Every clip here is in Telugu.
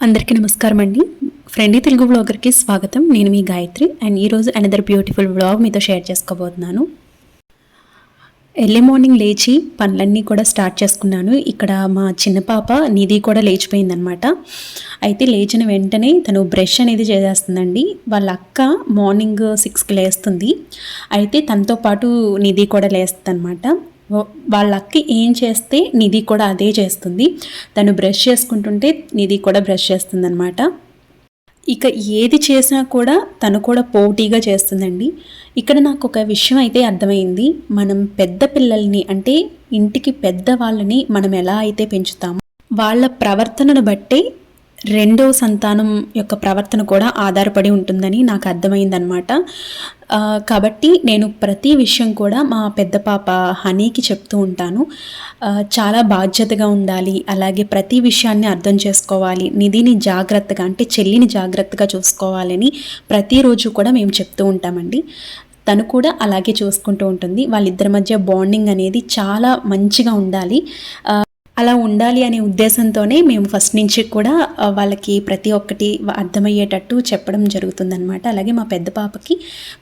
అందరికీ నమస్కారం అండి. ఫ్రెండ్లీ తెలుగు బ్లాగర్కి స్వాగతం. నేను మీ గాయత్రి. అండ్ ఈరోజు అనదర్ బ్యూటిఫుల్ వ్లాగ్ మీతో షేర్ చేసుకోబోతున్నాను. ఎర్లీ మార్నింగ్ లేచి పనులన్నీ కూడా స్టార్ట్ చేసుకున్నాను. ఇక్కడ మా చిన్న పాప నిధి కూడా లేచిపోయిందనమాట అయితే లేచిన వెంటనే తను బ్రష్ అనేది చేసేస్తుందండి. వాళ్ళ అక్క మార్నింగ్ సిక్స్కి లేస్తుంది. అయితే తనతో పాటు నిధి కూడా లేస్తుంది అనమాట వాళ్ళ అక్క ఏం చేస్తే నిధి కూడా అదే చేస్తుంది. తను బ్రష్ చేసుకుంటుంటే నిధి కూడా బ్రష్ చేస్తుంది అనమాట ఇక ఏది చేసినా కూడా తను కూడా పోటీగా చేస్తుందండి. ఇక్కడ నాకు ఒక విషయం అయితే అర్థమైంది. మనం పెద్ద పిల్లల్ని అంటే ఇంటికి పెద్ద వాళ్ళని మనం ఎలా అయితే పెంచుతామో వాళ్ళ ప్రవర్తనను బట్టే రెండో సంతానం యొక్క ప్రవర్తన కూడా ఆధారపడి ఉంటుందని నాకు అర్థమైందనమాట కాబట్టి నేను ప్రతి విషయం కూడా మా పెద్ద పాప హనీకి చెప్తూ ఉంటాను. చాలా బాధ్యతగా ఉండాలి అలాగే ప్రతి విషయాన్ని అర్థం చేసుకోవాలి నిధిని జాగ్రత్తగా అంటే చెల్లిని జాగ్రత్తగా చూసుకోవాలని ప్రతిరోజు కూడా మేము చెప్తూ ఉంటామండి. తను కూడా అలాగే చూసుకుంటూ ఉంటుంది. వాళ్ళిద్దరి మధ్య బాండింగ్ అనేది చాలా మంచిగా ఉండాలి. అలా ఉండాలి అనే ఉద్దేశంతోనే మేము ఫస్ట్ నుంచి కూడా వాళ్ళకి ప్రతి ఒక్కటి అర్థమయ్యేటట్టు చెప్పడం జరుగుతుందనమాట అలాగే మా పెద్ద పాపకి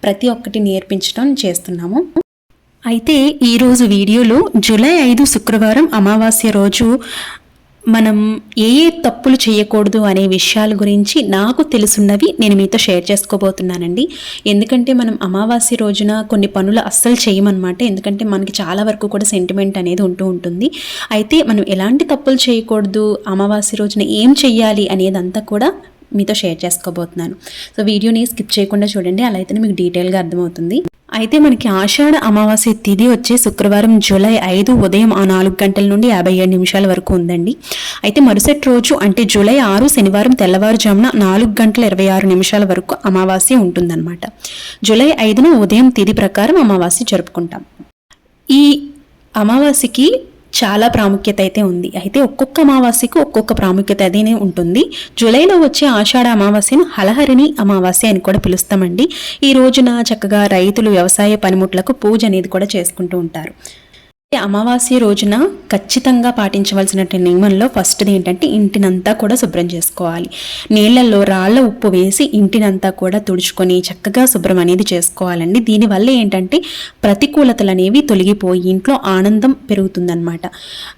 ప్రతి ఒక్కటి నేర్పించడం చేస్తున్నాము. అయితే ఈరోజు వీడియోలో జూలై ఐదు శుక్రవారం అమావాస్య రోజు మనం ఏ ఏ తప్పులు చేయకూడదు అనే విషయాల గురించి నాకు తెలుసున్నవి నేను మీతో షేర్ చేసుకోబోతున్నానండి. ఎందుకంటే మనం అమావాస్య రోజున కొన్ని పనులు అస్సలు చేయమన్నమాట. ఎందుకంటే మనకి చాలా వరకు కూడా సెంటిమెంట్ అనేది ఉంటూ ఉంటుంది. అయితే మనం ఎలాంటి తప్పులు చేయకూడదు అమావాస్య రోజున ఏం చెయ్యాలి అనేదంతా కూడా మీతో షేర్ చేసుకోబోతున్నాను. సో వీడియోని స్కిప్ చేయకుండా చూడండి. అలా అయితేనే మీకు డీటెయిల్గా అర్థమవుతుంది. అయితే మనకి ఆషాఢ అమావాస్య తిథి వచ్చే శుక్రవారం జూలై ఐదు ఉదయం ఆ నాలుగు గంటల నుండి యాభై ఏడు నిమిషాల వరకు ఉందండి. అయితే మరుసటి రోజు అంటే జూలై ఆరు శనివారం తెల్లవారుజామున నాలుగు గంటల ఇరవై ఆరు నిమిషాల వరకు అమావాస్య ఉంటుందన్నమాట. జూలై ఐదున ఉదయం తిథి ప్రకారం అమావాస్య జరుపుకుంటాం. ఈ అమావాస్యకి చాలా ప్రాముఖ్యత అయితే ఉంది. అయితే ఒక్కొక్క అమావాస్యకు ఒక్కొక్క ప్రాముఖ్యత అదేనే ఉంటుంది. జూలైలో వచ్చే ఆషాఢ అమావాస్యను హలహరిని అమావాస్య అని కూడా పిలుస్తామండి. ఈ రోజున చక్కగా రైతులు వ్యవసాయ పనిముట్లకు పూజ అనేది కూడా చేసుకుంటూ ఉంటారు. అమావాస్య రోజున ఖచ్చితంగా పాటించవలసిన నియమంలో ఫస్ట్ది ఏంటంటే ఇంటినంతా కూడా శుభ్రం చేసుకోవాలి. నీళ్ళల్లో రాళ్ళ ఉప్పు వేసి ఇంటినంతా కూడా తుడుచుకొని చక్కగా శుభ్రం అనేది చేసుకోవాలండి. దీనివల్ల ఏంటంటే ప్రతికూలతలు అనేవి తొలగిపోయి ఇంట్లో ఆనందం పెరుగుతుందన్నమాట.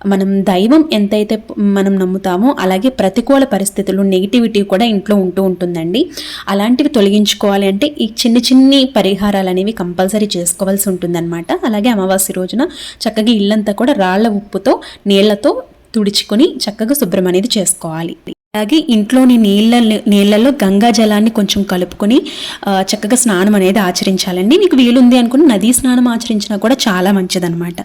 మనం దైవం ఎంతైతే మనం నమ్ముతామో అలాగే ప్రతికూల పరిస్థితులు నెగిటివిటీ కూడా ఇంట్లో ఉంటూ ఉంటుందండి. అలాంటివి తొలగించుకోవాలి అంటే ఈ చిన్న చిన్ని పరిహారాలు అనేవి కంపల్సరీ చేసుకోవాల్సి ఉంటుందన్నమాట. అలాగే అమావాస్య రోజున చక్కగా చక్కగా ఇల్లంతా కూడా రాళ్ళ ఉప్పుతో నీళ్ళతో తుడుచుకొని చక్కగా శుభ్రం అనేది చేసుకోవాలి. అలాగే ఇంట్లోని నీళ్ళ నీళ్ళల్లో గంగా జలాన్ని కొంచెం కలుపుకొని చక్కగా స్నానం అనేది ఆచరించాలండి. మీకు వీలుంది అనుకుని నదీ స్నానం ఆచరించినా కూడా చాలా మంచిదనమాట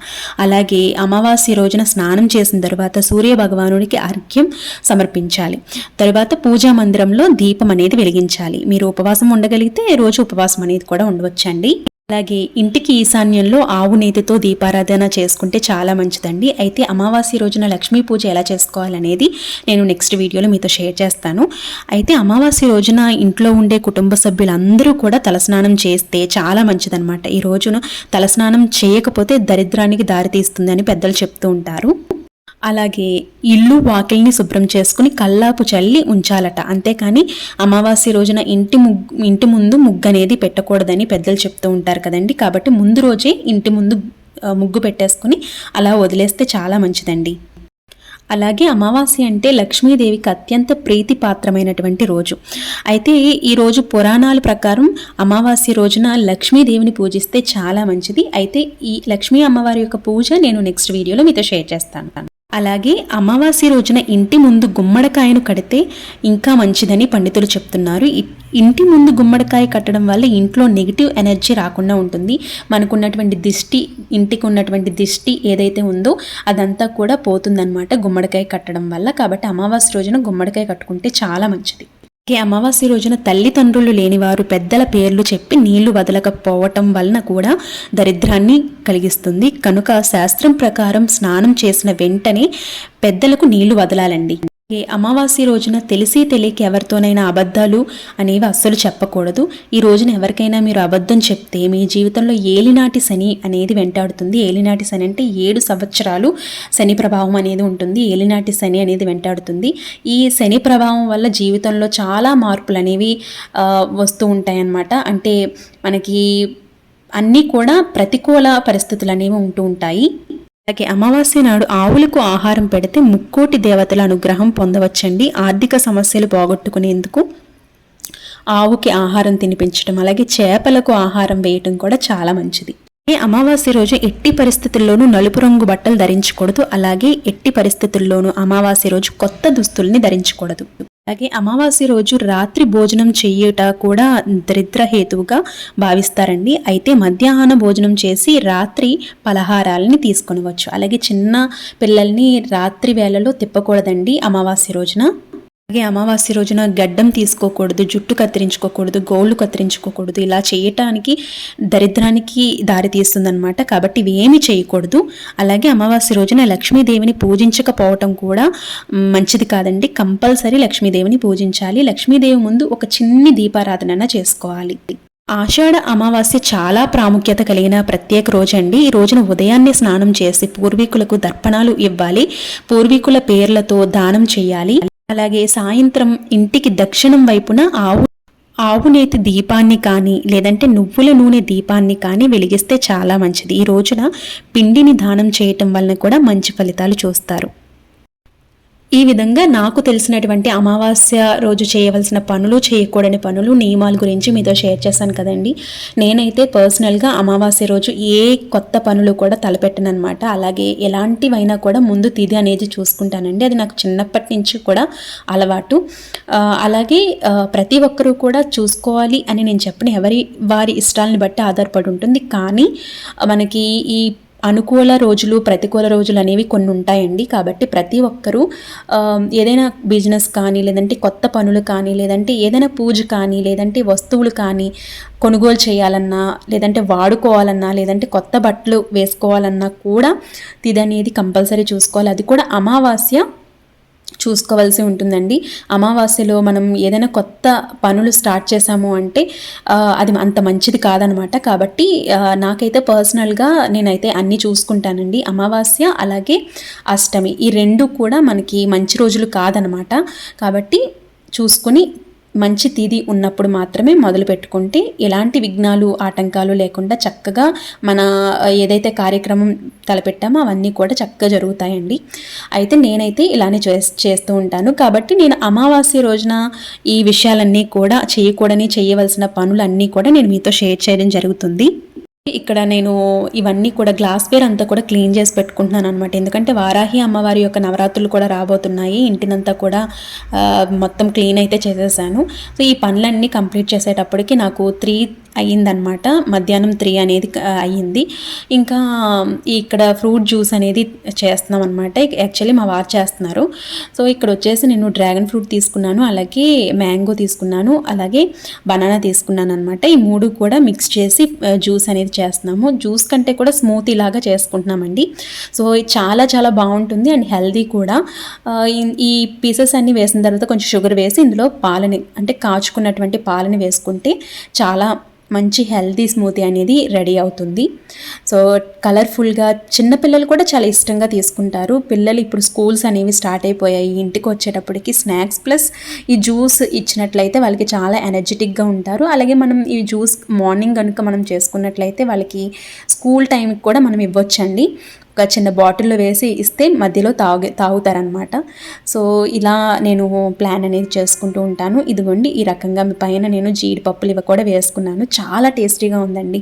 అలాగే అమావాస్య రోజున స్నానం చేసిన తర్వాత సూర్య భగవానుడికి అర్ఘ్యం సమర్పించాలి. తర్వాత పూజా మందిరంలో దీపం అనేది వెలిగించాలి. మీరు ఉపవాసం ఉండగలిగితే రోజు ఉపవాసం అనేది కూడా ఉండవచ్చండి. అలాగే ఇంటికి ఈశాన్యంలో ఆవు నేతితో దీపారాధన చేసుకుంటే చాలా మంచిదండి. అయితే అమావాస్య రోజున లక్ష్మీ పూజ ఎలా చేసుకోవాలనేది నేను నెక్స్ట్ వీడియోలో మీతో షేర్ చేస్తాను. అయితే అమావాస్య రోజున ఇంట్లో ఉండే కుటుంబ సభ్యులందరూ కూడా తలస్నానం చేస్తే చాలా మంచిదన్నమాట. ఈ రోజున తలస్నానం చేయకపోతే దరిద్రానికి దారితీస్తుందని పెద్దలు చెప్తూ ఉంటారు. అలాగే ఇల్లు వాకిల్ని శుభ్రం చేసుకుని కల్లాపు చల్లి ఉంచాలట. అంతేకాని అమావాస్య రోజున ఇంటి ముగ్గు ఇంటి ముందు ముగ్గు అనేది పెట్టకూడదని పెద్దలు చెప్తూ ఉంటారు కదండి. కాబట్టి ముందు రోజే ఇంటి ముందు ముగ్గు పెట్టేసుకుని అలా వదిలేస్తే చాలా మంచిదండి. అలాగే అమావాస్య అంటే లక్ష్మీదేవికి అత్యంత ప్రీతిపాత్రమైనటువంటి రోజు. అయితే ఈ రోజు పురాణాల ప్రకారం అమావాస్య రోజున లక్ష్మీదేవిని పూజిస్తే చాలా మంచిది. అయితే ఈ లక్ష్మీ అమ్మవారి యొక్క పూజ నేను నెక్స్ట్ వీడియోలో మీతో షేర్ చేస్తాను. అలాగే అమావాస్య రోజున ఇంటి ముందు గుమ్మడికాయను కడితే ఇంకా మంచిదని పండితులు చెప్తున్నారు. ఇంటి ముందు గుమ్మడికాయ కట్టడం వల్ల ఇంట్లో నెగిటివ్ ఎనర్జీ రాకుండా ఉంటుంది. మనకున్నటువంటి దిష్టి ఇంటికి ఉన్నటువంటి దిష్టి ఏదైతే ఉందో అదంతా కూడా పోతుందన్నమాట గుమ్మడికాయ కట్టడం వల్ల. కాబట్టి అమావాస్య రోజున గుమ్మడికాయ కట్టుకుంటే చాలా మంచిది. అమావాస్య రోజున తల్లిదండ్రులు లేనివారు పెద్దల పేర్లు చెప్పి నీళ్ళు వదలకపోవటం వలన కూడా దరిద్రాన్ని కలిగిస్తుంది. కనుక శాస్త్రం ప్రకారం స్నానం చేసిన వెంటనే పెద్దలకు నీళ్ళు వదలాలండి. ఈ అమావాస్య రోజున తెలిసి తెలియక ఎవరితోనైనా అబద్ధాలు అనేవి అస్సలు చెప్పకూడదు. ఈ రోజున ఎవరికైనా మీరు అబద్ధం చెప్తే మీ జీవితంలో ఏలినాటి శని అనేది వెంటాడుతుంది. ఏలినాటి శని అంటే ఏడు సంవత్సరాలు శని ప్రభావం అనేది ఉంటుంది. ఏలినాటి శని అనేది వెంటాడుతుంది. ఈ శని ప్రభావం వల్ల జీవితంలో చాలా మార్పులు అనేవి వస్తూ ఉంటాయన్నమాట. అంటే మనకి అన్నీ కూడా ప్రతికూల పరిస్థితులు అనేవి ఉంటూ ఉంటాయి. అలాగే అమావాస్య నాడు ఆవులకు ఆహారం పెడితే ముక్కోటి దేవతల అనుగ్రహం పొందవచ్చండి. ఆర్థిక సమస్యలు పోగొట్టుకునేందుకు ఆవుకి ఆహారం తినిపించడం అలాగే చేపలకు ఆహారం వేయటం కూడా చాలా మంచిది. అమావాస్య రోజు ఎట్టి పరిస్థితుల్లోనూ నలుపు రంగు బట్టలు ధరించకూడదు. అలాగే ఎట్టి పరిస్థితుల్లోనూ అమావాస్య రోజు కొత్త దుస్తుల్ని ధరించకూడదు. అలాగే అమావాస్య రోజు రాత్రి భోజనం చేయుట కూడా దరిద్ర హేతువుగా భావిస్తారండి. అయితే మధ్యాహ్న భోజనం చేసి రాత్రి పలహారాలని తీసుకొనవచ్చు. అలాగే చిన్న పిల్లల్ని రాత్రి వేళలో తిప్పకూడదండి అమావాస్య రోజున. అలాగే అమావాస్య రోజున గడ్డం తీసుకోకూడదు జుట్టు కత్తిరించుకోకూడదు గోళ్ళు కత్తిరించుకోకూడదు. ఇలా చేయటానికి దరిద్రానికి దారి తీస్తుందనమాట కాబట్టి ఇవి ఏమి చేయకూడదు. అలాగే అమావాస్య రోజున లక్ష్మీదేవిని పూజించకపోవటం కూడా మంచిది కాదండి. కంపల్సరీ లక్ష్మీదేవిని పూజించాలి. లక్ష్మీదేవి ముందు ఒక చిన్ని దీపారాధన చేసుకోవాలి. ఆషాఢ అమావాస్య చాలా ప్రాముఖ్యత కలిగిన ప్రత్యేక రోజు అండి ఈ రోజున ఉదయాన్నే స్నానం చేసి పూర్వీకులకు దర్పణాలు ఇవ్వాలి. పూర్వీకుల పేర్లతో దానం చేయాలి. అలాగే సాయంత్రం ఇంటికి దక్షిణం వైపున ఆవు ఆవునేతి దీపాన్ని కానీ లేదంటే నువ్వుల నూనె దీపాన్ని కానీ వెలిగిస్తే చాలా మంచిది. ఈ రోజున పిండిని దానం చేయటం వలన కూడా మంచి ఫలితాలు చూస్తారు. ఈ విధంగా నాకు తెలిసినటువంటి అమావాస్య రోజు చేయవలసిన పనులు చేయకూడని పనులు నియమాల గురించి మీతో షేర్ చేశాను కదండి. నేనైతే పర్సనల్గా అమావాస్య రోజు ఏ కొత్త పనులు కూడా తలపెట్టనమాట అలాగే ఎలాంటివైనా కూడా ముందు తిది అనేది చూసుకుంటానండి. అది నాకు చిన్నప్పటి నుంచి కూడా అలవాటు. అలాగే ప్రతి ఒక్కరూ కూడా చూసుకోవాలి అని నేను చెప్పిన ఎవరి వారి ఇష్టాలను బట్టి ఆధారపడి ఉంటుంది. కానీ మనకి ఈ అనుకూల రోజులు ప్రతికూల రోజులు అనేవి కొన్ని ఉంటాయండి. కాబట్టి ప్రతి ఒక్కరూ ఏదైనా బిజినెస్ కానీ లేదంటే కొత్త పనులు కానీ లేదంటే ఏదైనా పూజ కానీ లేదంటే వస్తువులు కానీ కొనుగోలు చేయాలన్నా లేదంటే వాడుకోవాలన్నా లేదంటే కొత్త బట్టలు వేసుకోవాలన్నా కూడా ఇది అనేది కంపల్సరీ చూసుకోవాలి. అది కూడా అమావాస్య చూసుకోవాల్సి ఉంటుందండి. అమావాస్యలో మనం ఏదైనా కొత్త పనులు స్టార్ట్ చేశాము అంటే అది అంత మంచిది కాదనమాట. కాబట్టి నాకైతే పర్సనల్గా నేనైతే అన్నీ చూసుకుంటానండి. అమావాస్య అలాగే అష్టమి ఈ రెండు కూడా మనకి మంచి రోజులు కాదనమాట. కాబట్టి చూసుకుని మంచి తీది ఉన్నప్పుడు మాత్రమే మొదలు పెట్టుకుంటే ఎలాంటి విఘ్నాలు ఆటంకాలు లేకుండా చక్కగా మన ఏదైతే కార్యక్రమం తలపెట్టామో అవన్నీ కూడా చక్కగా జరుగుతాయండి. అయితే నేనైతే ఇలానే చేస్తూ ఉంటాను. కాబట్టి నేను అమావాస్య రోజున ఈ విషయాలన్నీ కూడా చేయకూడని చేయవలసిన పనులన్నీ కూడా నేను మీతో షేర్ చేయడం జరుగుతుంది. ఇక్కడ నేను ఇవన్నీ కూడా గ్లాస్వేర్ అంతా కూడా క్లీన్ చేసి పెట్టుకుంటున్నాను అనమాట ఎందుకంటే వారాహి అమ్మవారి యొక్క నవరాత్రులు కూడా రాబోతున్నాయి. ఇంటినంతా కూడా మొత్తం క్లీన్ అయితే చేసేసాను. సో ఈ పనులన్నీ కంప్లీట్ చేసేటప్పటికి నాకు త్రీ అయ్యిందనమాట మధ్యాహ్నం త్రీ అనేది అయ్యింది. ఇంకా ఇక్కడ ఫ్రూట్ జ్యూస్ అనేది చేస్తున్నాం అనమాట యాక్చువల్లీ మా వారు చేస్తున్నారు. సో ఇక్కడ వచ్చేసి నేను డ్రాగన్ ఫ్రూట్ తీసుకున్నాను. అలాగే మ్యాంగో తీసుకున్నాను. అలాగే బనానా తీసుకున్నాను అనమాట ఈ మూడు కూడా మిక్స్ చేసి జ్యూస్ అనేది చేస్తున్నాము. జ్యూస్ కంటే కూడా స్మూతీ లాగా చేసుకుంటున్నామండి. సో చాలా చాలా బాగుంటుంది. అండ్ హెల్దీ కూడా. ఈ పీసెస్ అన్నీ వేసిన తర్వాత కొంచెం షుగర్ వేసి ఇందులో పాలని అంటే కాచుకున్నటువంటి పాలని వేసుకుంటే చాలా మంచి హెల్తీ స్మూతీ అనేది రెడీ అవుతుంది. సో కలర్ఫుల్గా చిన్నపిల్లలు కూడా చాలా ఇష్టంగా తీసుకుంటారు. పిల్లలు ఇప్పుడు స్కూల్స్ అనేవి స్టార్ట్ అయిపోయాయి. ఇంటికి వచ్చేటప్పటికి స్నాక్స్ ప్లస్ ఈ జ్యూస్ ఇచ్చినట్లయితే వాళ్ళకి చాలా ఎనర్జెటిక్గా ఉంటారు. అలాగే మనం ఈ జ్యూస్ మార్నింగ్ కనుక మనం చేసుకున్నట్లయితే వాళ్ళకి స్కూల్ టైంకి కూడా మనం ఇవ్వచ్చండి. ఒక చిన్న బాటిల్లో వేసి ఇస్తే మధ్యలో తాగు తాగుతారనమాట సో ఇలా నేను ప్లాన్ అనేది చేసుకుంటూ ఉంటాను. ఇదిగోండి ఈ రకంగా మీ పైన నేను జీడిపప్పులు ఇవి కూడా వేసుకున్నాను. చాలా టేస్టీగా ఉందండి.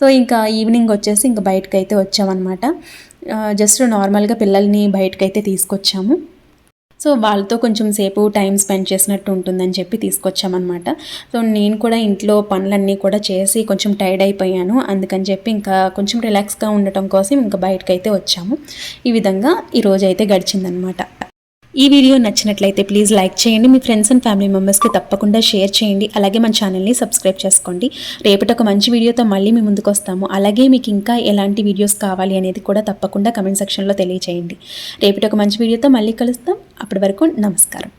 సో ఇంకా ఈవినింగ్ వచ్చేసి ఇంకా బయటకైతే వచ్చామన్నమాట. జస్ట్ నార్మల్గా పిల్లల్ని బయటకైతే తీసుకొచ్చాము. సో వాళ్ళతో కొంచెం సేపు టైం స్పెండ్ చేసినట్టు ఉంటుందని చెప్పి తీసుకొచ్చామన్నమాట. సో నేను కూడా ఇంట్లో పనులన్నీ కూడా చేసి కొంచెం టైర్డ్ అయిపోయాను. అందుకని చెప్పి ఇంకా కొంచెం రిలాక్స్గా ఉండటం కోసం ఇంకా బయటకైతే వచ్చాము. ఈ విధంగా ఈరోజు అయితే గడిచిందనమాట ఈ వీడియో నచ్చినట్లయితే ప్లీజ్ లైక్ చేయండి. మీ ఫ్రెండ్స్ అండ్ ఫ్యామిలీ మెంబర్స్కి తప్పకుండా షేర్ చేయండి. అలాగే మన ఛానల్ని సబ్స్క్రైబ్ చేసుకోండి. రేపటి ఒక మంచి వీడియోతో మళ్ళీ మీ ముందుకు వస్తాము. అలాగే మీకు ఇంకా ఎలాంటి వీడియోస్ కావాలి అనేది కూడా తప్పకుండా కమెంట్ సెక్షన్లో తెలియచేయండి. రేపటి ఒక మంచి వీడియోతో మళ్ళీ కలుస్తాం. అప్పటి వరకు నమస్కారం.